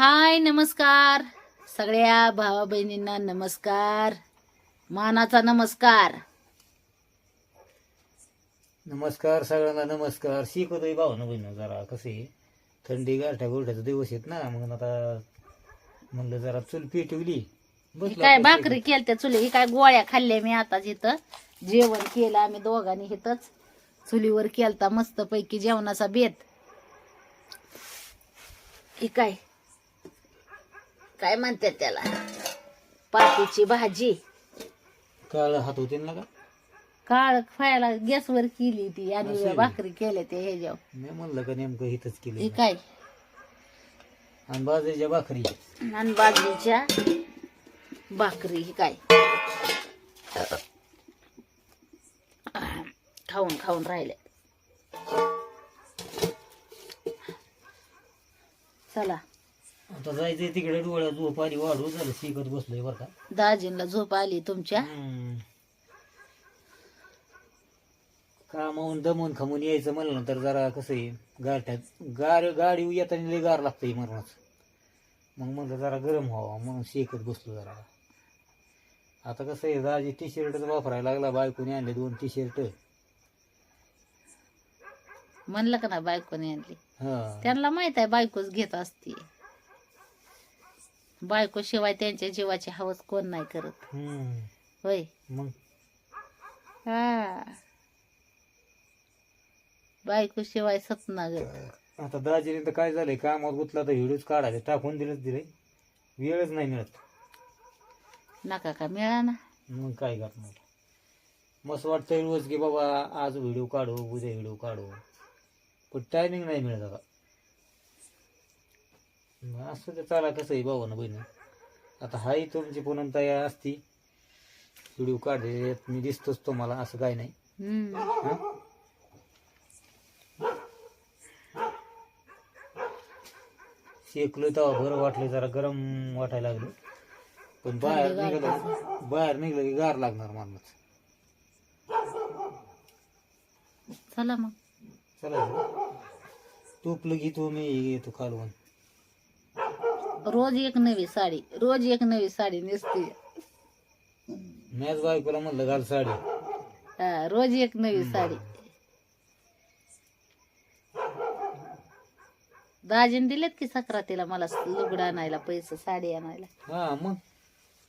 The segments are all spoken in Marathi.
हाय नमस्कार. सगळ्या भावा बहिणींना नमस्कार. मानाचा नमस्कार. नमस्कार सगळ्यांना नमस्कार. शिकवतोय भावना बहिण जरा. कसे थंडी गारठ्या गोरठ्याचा दिवस आहेत ना. मग आता म्हणलं जरा चूल पेटवली. ही काय भाकरी केलत्या चुली ही काय गोळ्या खाल्ल्या मी आताच इथं. जेवण केलं आम्ही दोघांनी इथंच. चुलीवर केलता मस्त पैकी जेवणाचा बेत. ही काय? काय म्हणतात त्याला? पातीची भाजी. काळ हात होते ना का? काळ खायला गॅसवर केली ती आणि. भाकरी केल्या ते हे जेव मी म्हणलं का नेमकं हिथंच ही केलं काय? आणि बाजरीच्या भाकरी. आणि बाजरीच्या भाकरी ही काय? खाऊन खाऊन राहिले. चला. आता जायचंय तिकडे डोळ्या झोप आली वाढू झालं शिकत बसलोय बरं का. दाजींला झोप आली तुमच्या? हम्म. कामावून दमून खमून यायचं म्हणलं तर जरा कसं आहे गारठ्यात गार गाडी येताना लय गार लागतंय मरणाच मग म्हणलं जरा गरम व्हावं म्हणून शेकत बसलो जरा. आता कसं आहे दाजी टी शर्टच वापरायला लागला बायकोने आणले दोन टी शर्ट म्हणलं का ना बायकोने आणली? हा. त्यांना माहीत आहे बायकोच घेत असते. बायको शिवाय त्यांच्या जीवाची हवस कोण नाही करत. हम्म. होय. मग? हा. बायको शिवाय सपना ग आता दाजीने तर काय झालंय कामावर गुतला तर व्हिडिओच काढायचे टाकून दिलंच दिलंय वेळच नाही मिळत. नका का मिळा ना. मग काय करणार? मस्त वाटतंय रोज की बाबा आज व्हिडिओ काढू उद्या व्हिडिओ काढू. पण टायमिंग नाही मिळत आता. असं ते चाला कसं आहे भाऊ ना बहिणी. आता हाही तुमची पूनम तयार असती. व्हिडिओ काढले मी दिसतोच तुम्हाला असं काय नाही. हम्म. हं? शेकलोय तेव्हा बरं वाटलं जरा गरम वाटायला लागलं. पण बाहेर निघालं बाहेर निघलं की गार लागणार मारणाच चला मग. चला तूपलं घे तू मी घेतो खालवून रोज एक नवी साडी रोज एक नवी साडी नेसते. मॅच बायकोला म्हणलं घाल साडी. हा, रोज एक नवी साडी. दाजीने दिलेत की सक्रातीला मला लुगडं आणायला पैसे साडी आणायला? हा मग?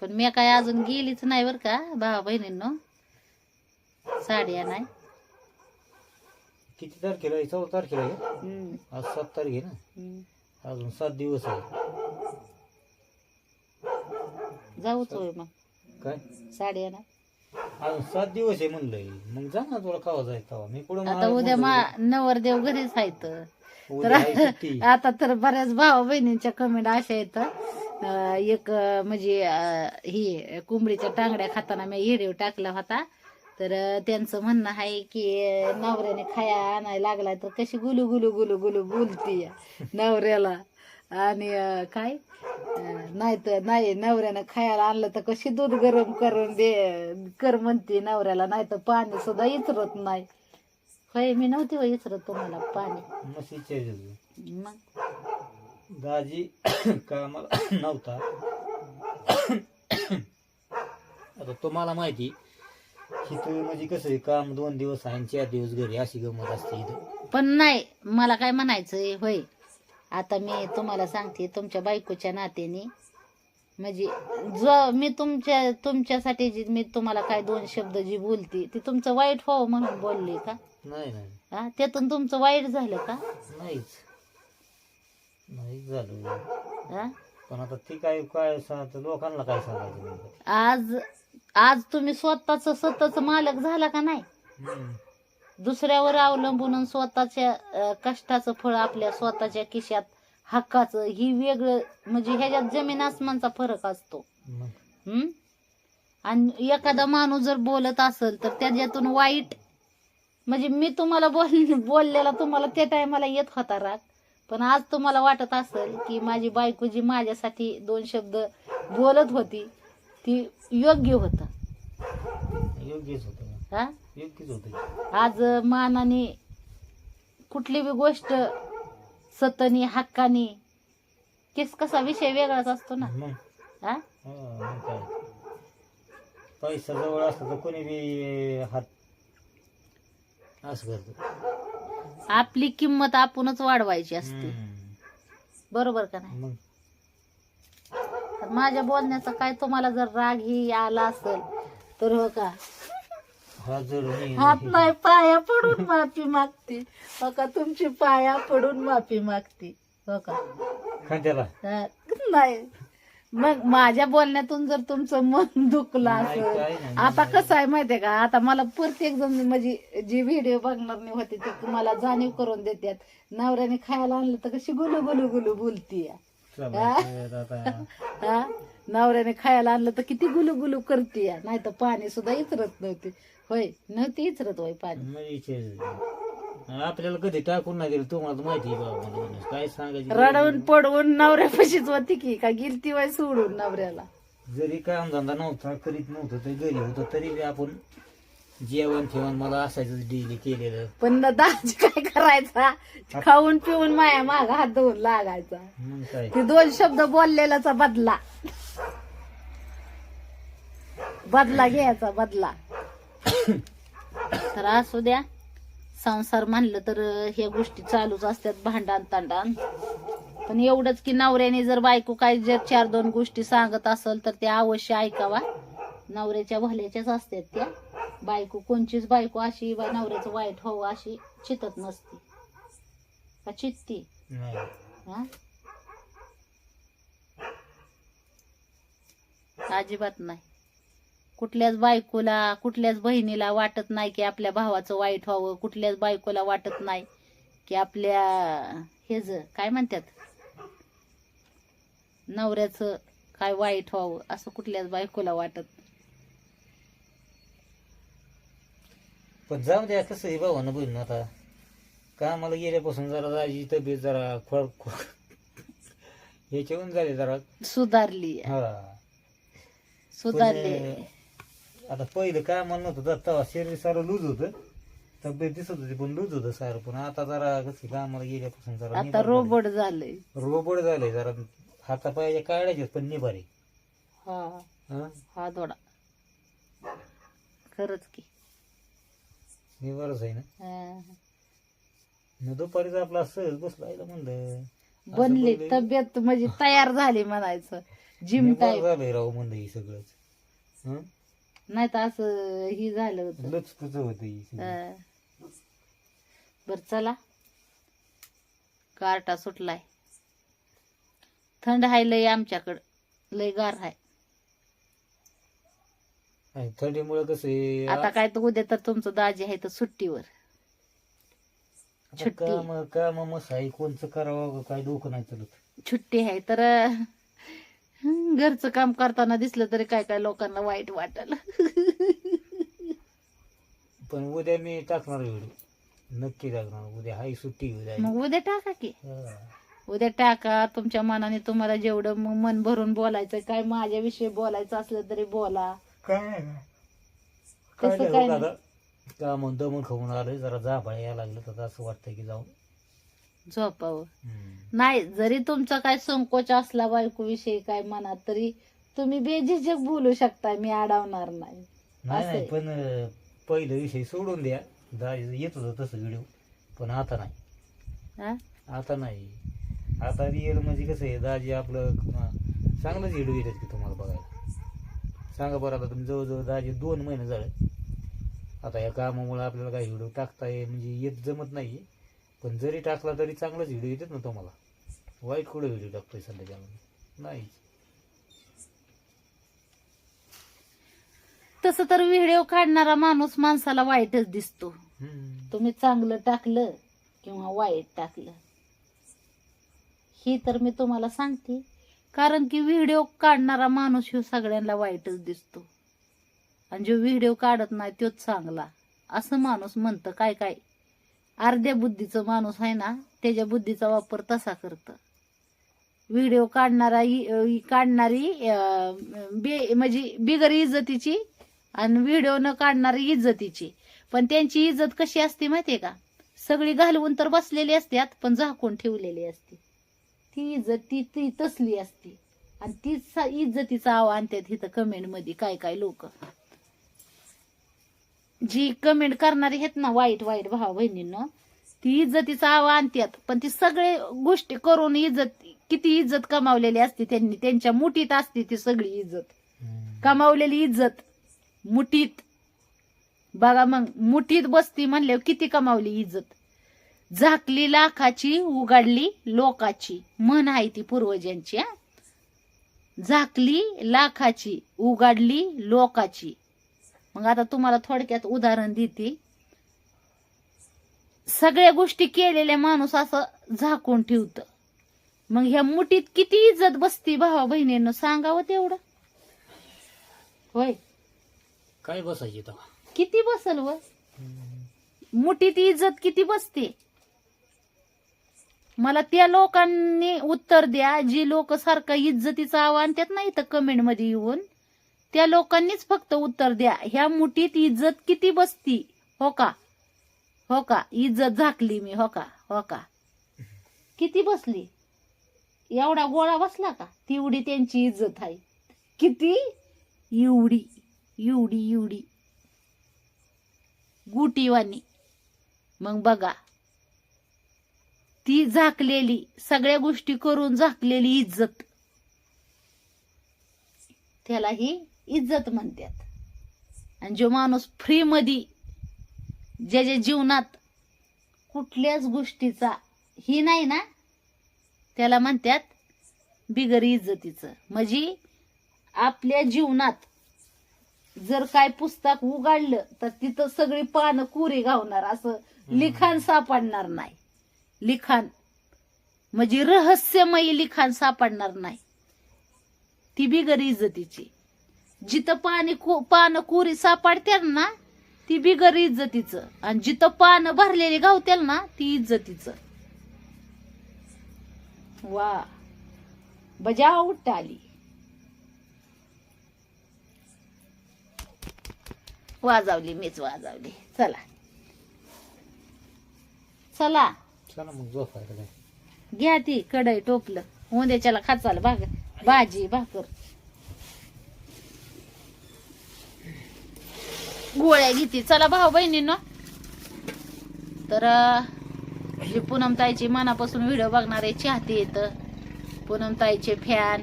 पण मी काय अजून गेलीच नाही बर का भावा बहिणींनो. साडी आणाय. किती तारखेला आहे? चौदा तारखेला आहे का? हम्म, आज सात तारीख आहे ना? हम्म. अजून सात दिवस आहे. जाऊच होय मग. काय? साडी आणा. अजून सात दिवस आहे म्हणलंय. मग जा ना तुला खावा जायचं तेव्हा मी कुठं आता उद्या मा नवरदेव घरीच आहेत तर उद्या आहे सुट्टी. आता तर बऱ्याच भावा बहिणींच्या कमेंट अशा आहेत. अं, एक अं, म्हणजे अं, ही कोंबडीच्या टांगड्या खाताना मी व्हिडिओ टाकला होता. तर अं, त्यांचं म्हणणं आहे की अं, नवऱ्याने खाया आणायला लागलाय तर कशी गुलू गुलू गुलू गुलू बोलती नवऱ्याला. आणि काय? नाही तर नाही नवऱ्यानं खायला आणलं तर कशी दूध गरम करून दे कर म्हणते नवऱ्याला नाही तर पाणी सुद्धा इचरत नाही. होय मी नव्हती होय इचरत तुम्हाला पाणी. मग? दाजी कामाला नव्हता? आता तुम्हाला माहिती इथं म्हणजे कसं आहे काम दोन दिवस आहे आणि चार दिवस घरी अशी गमत असते इथं. पण नाही मला काय म्हणायचंय होय. आता मी तुम्हाला सांगते तुमच्या बायकोच्या नात्याने. म्हणजे जो मी तुमच्या तुमच्यासाठी जी मी तुम्हाला काय दोन शब्द जी बोलते ती तुमचं वाईट व्हावं म्हणून बोलले का? नाही नाही. हा? त्यातून तुमचं वाईट झालं का? नाहीच. नाहीच झालं. हा? पण आता ती काय काय सांगत लोकांना काय सांगायचं? आज आज तुम्ही स्वतःच स्वतःच मालक झाला का नाही. दुसऱ्यावर अवलंबून स्वतःच्या कष्टाचं फळ आपल्या स्वतःच्या खिशात हक्काचं ही वेगळं म्हणजे ह्याच्यात जमीन आसमानचा फरक असतो. हम्म आणि एखादा माणूस जर बोलत असेल तर त्याच्यातून वाईट म्हणजे मी तुम्हाला बोल बोललेला तुम्हाला त्या टायमाला येत होता राग. पण आज तुम्हाला वाटत असेल की माझी बायको जी माझ्यासाठी दोन शब्द बोलत होती ती योग्य होतं. योग्यच होतं. हा? होतं. आज मानाने कुठली बी गोष्ट सतनी हक्कानी केस कसा विषय वेगळाच असतो ना? मग. हा? हा, मग काय. पैसा जवळ असला तर कोणी बी हात असं करतो. आपली किंमत आपणच वाढवायची असते. हम्म. बरोबर का नाही? मग. तर माझ्या बोलण्याचा काय तुम्हाला जर राग ही आला असेल तर हो का? हात नाही पाया पडून माफी मागते. हो का तुमची पाया पडून माफी मागते. हो का खांद्याला हा, नाही. मग माझ्या बोलण्यातून जर तुमचं मन दुखलं नाही, असेल नाही, आता. कसं आहे माहितीये का? आता मला प्रत्येक जण म्हणजे जी व्हिडिओ बघणार नाही होते ते मला जाणीव करून देतात. नवऱ्याने खायला आणलं तर कशी गुलू गुलू गुलू बोलती आता. हा? नवऱ्याने खायला आणलं तर किती गुलू गुलू करते नाही तर पाणी सुद्धा इचरत नव्हती. होय नव्हती इचरत होय पाणी इथे- आपल्याला कधी टाकून नाही दिलं तुम्हाला माहिती आहे बाबा मला म्हणून. काय सांगायचं? रडवून पडवून नवऱ्यापाशीच होती की का गेलती वय सोडून नवऱ्याला? जरी काम धंदा नव्हता करीत नव्हतं तरी घरी होतं तरी बी आपण जेवण ठेवण मला असायचं डेली केलेलं. पण न दाजी काय करायचा? खाऊन पिऊन माया माग हात धुवून लागायचा. मग काय? ते दोन शब्द बोललेलाचा बदला. बदला घ्यायचा बदला. तर असू द्या. संसार म्हणलं तर ह्या गोष्टी चालूच असतात भांडण तांडण. पण एवढंच की नवऱ्याने जर बायको काय जर चार दोन गोष्टी सांगत असेल तर त्या अवश्य ऐकावा. नवऱ्याच्या भल्याच्याच असतात त्या. बायको कोणचीच बायको अशी बा नवऱ्याचं वाईट व्हावं अशी चितत नसती. का चित्ती? हा? अजिबात नाही. कुठल्याच बायकोला कुठल्याच बहिणीला वाटत नाही की आपल्या भावाचं वाईट व्हावं कुठल्याच बायकोला वाटत नाही की आपल्या हेज काय म्हणतात? नवऱ्याचं काय वाईट व्हावं असं कुठल्याच बायकोला वाटत. पण जाऊ द्या कसं आहे भावानं बहीण आता. कामाला गेल्यापासून जरा जायची तब्येत जरा खोळ ह्याच्याहून झाले जरा. सुधारली. हा. सुधारली. आता पहिलं कामाला नव्हतं तर तेव्हा शरीर सारं लूज होतं तब्येत दिसत होती पण लूज होतं सारं. पण आता जरा कसं कामाला गेल्यापासून जरा आता निभार. रोबोट झालंय. रोबोट झालंय जरा. हातापायाच्या काढायचे पण निभारे. हा हा? हा थोडा. खरंच की. निभारच आहे ना? हा. न दुपारीच आपला सहज बसला आहे म्हणलं बनली. तब्येत म्हणजे तयार झाली म्हणायचं. जिम निभार टाईप झालंय राव म्हणलं हे सगळंच. हं? नाही तर असं ही झालं होतं. लचकच होत. हा. बर चला. गारटा सुटलाय. थंड हाय लय आमच्याकडं. लय गार हाय. थंडीमुळे कसं आहे आता काय तर उद्या तर तुमचं दाजी आहे तर सुट्टीवर. आता सुट्टी. काम काम मस आहे. कोणचं करावं काय डोकं नाही चालत. सुट्टी आहे तर घरचं काम करताना दिसलं तरी काय काय लोकांना वाईट वाटल. पण उद्या मी टाकणार व्हिडिओ. नक्की टाकणार. उद्या हाय सुट्टी उद्या मग उद्या टाका की. उद्या टाका. तुमच्या मनाने तुम्हाला जेवढं मग मन भरून बोलायचं काय माझ्याविषयी बोलायचं असलं तरी बोला. काय नाही. काय काय नाही. आता. कामं दमून खाऊन आलोय. जरा जांभळ यायला लागलं तर असं वाटतंय की जाऊन झोपावं. नाही जरी तुमचा काय संकोच असला बायको विषयी काय मनात तरी तुम्ही बेझिझक बोलू शकता मी अडवणार नाही. नाही. पण अं, पहिलं विषय सोडून द्या. दा येत होतं तसं व्हिडिओ पण आता नाही. हा? आता नाही. आता रिअल म्हणजे कसं आहे दाजी आपलं अं, चांगलंच व्हिडिओ येतात की तुम्हाला बघायला. सांगा बरं आता तुम्ही जवळजवळ दाजी दोन महिने झाले. आता या कामामुळे आपल्याला काही व्हिडिओ टाकताय म्हणजे येत जमत नाही पण जरी टाकला तरी चांगलाच व्हिडिओ येतात ना तुम्हाला. वाईट कुठे व्हिडिओ टाकतोय सध्या नाही तसं तर व्हिडिओ काढणारा माणूस माणसाला वाईटच दिसतो. तुम्ही चांगलं टाकलं किंवा वाईट टाकलं ही तर मी तुम्हाला सांगते. कारण की व्हिडिओ काढणारा माणूस ह्यो सगळ्यांना वाईटच दिसतो. आणि जो व्हिडिओ काढत नाही तोच चांगला. असं माणूस म्हणतं काय काय? अर्ध्या बुद्धीचं माणूस आहे ना त्याच्या बुद्धीचा वापर तसा करतं. व्हिडिओ काढणारा काढणारी बे म्हणजे बिगर इज्जतीची आणि व्हिडिओ न काढणारी इज्जतीची. पण त्यांची इज्जत कशी असते माहितीये का? सगळी घालवून तर बसलेली असतात पण झाकून ठेवलेली असते. ती इज्जत ती ती तसली असते. आणि तीच इज्जतीचा आव आणतात इथं कमेंटमध्ये काय काय लोक. जी कमेंट करणारी आहेत ना वाईट वाईट भावा बहिणींनो ती इज्जतीचं आव आणतात पण ती सगळे गोष्टी करून इज्जत किती इज्जत कमावलेली असते त्यांनी त्यांच्या मुठीत असते ती सगळी इज्जत. कमावलेली इज्जत मुठीत. बघा मग मुठीत बसती म्हणल्यावर किती कमावली इज्जत? झाकली लाखाची उघडली लोकाची. म्हण आहे ती पूर्वजांची झाकली लाखाची उघडली लोकाची. मग आता तुम्हाला थोडक्यात उदाहरण देते. सगळ्या गोष्टी केलेल्या माणूस असं झाकून ठेवतं. मग ह्या मुठीत किती इज्जत बसती भावा बहिणीनं सांगावं तेवढं? होय. काय बसायची तेव्हा? किती बसल व? मुठीत इज्जत किती बसते? मला त्या लोकांनी उत्तर द्या जी लोक सारखं इज्जतीचं आव्हान त्यात नाही तर कमेंटमध्ये येऊन. त्या लोकांनीच फक्त उत्तर द्या. ह्या मुठीत इज्जत किती बसती? हो का? हो का? इज्जत झाकली मी. हो का? हो का? किती बसली? एवढा गोळा बसला का? तेवढी त्यांची इज्जत आहे. किती? एवढी. एवढी एवढी. गुटीवानी मग बघा. ती झाकलेली सगळ्या गोष्टी करून झाकलेली इज्जत. त्याला ही इज्जत म्हणतात. आणि जो माणूस फ्री मध्ये ज्याच्या जीवनात कुठल्याच गोष्टीचा ही नाही ना त्याला म्हणतात बिगर इज्जतीचं. म्हणजे आपल्या जीवनात जर काय पुस्तक उघडलं तर तिथं सगळी पानं कुरी गावणार असं लिखाण सापडणार नाही. लिखाण म्हणजे रहस्यमयी लिखाण सापडणार नाही. ती बिगर इज्जतीची. जिथं पाणी पानं कुरी सापडत्याल ना ती बिगर इज्जतीचं. आणि जिथं पानं भरलेली गावत्याल ना ती इज्जतीचं. वा. बजाव आली. वाजवली मीच वाजवली. चला. चला. चला मग झोपायला घ्या ती कढई टोपलं. उद्याच्याला खाचाल भाग भाजी भाकर. गोळ्या घेते. चला भाऊ बहिणींनो. तर हे जे पूनमताईची मनापासून व्हिडिओ बघणारे चाहते येत. पूनमताईचे फॅन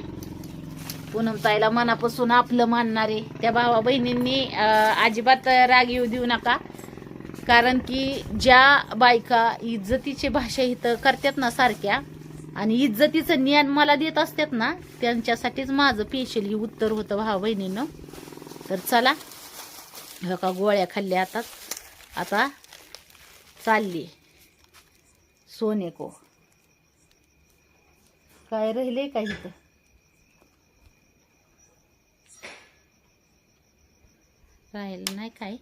पूनमताईला मनापासून आपलं मानणारे त्या भावा बहिणींनी अजिबात राग येऊ देऊ नका. कारण की ज्या बायका इज्जतीची भाषा इथं करतात ना सारख्या आणि इज्जतीचं ज्ञान मला देत असतात ना त्यांच्यासाठीच माझं पेशल हे उत्तर होतं भावा बहिणीनं. तर चला हो का गोळ्या खाल्ल्या आता. आता चालली. सोनेको काय राहिले का इथं? राहिलं नाही काय?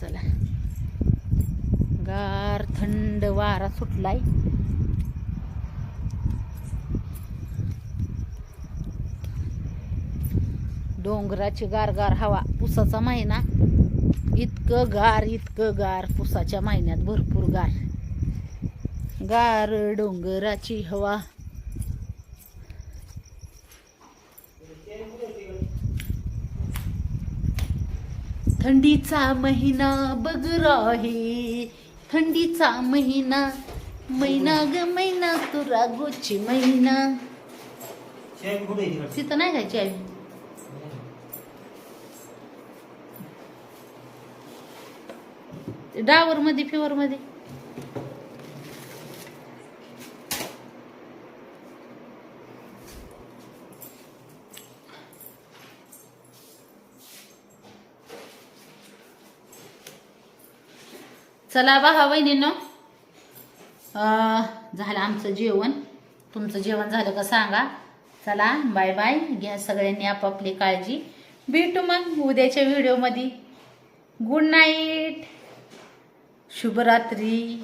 चला. गार थंड वारा सुटलाय. डोंगराची गारगार हवा पुसाचा महिना. इतकं गार इतकं गार पुसाच्या महिन्यात भरपूर गार. गार डोंगराची हवा. थंडीचा महिना बघ आहे थंडीचा महिना महिना ग महिना तू रागोची महिना तिथं नाही काय चावी डावर मध्ये फिवर मध्ये. चला बघा वहिनीनो. झालं आमचं जेवण. तुमचं जेवण झालं का सांगा. चला बाय बाय घ्या सगळ्यांनी आपापली काळजी. भेटू मग उद्याच्या व्हिडिओमध्ये गुड नाईट शुभरात्री.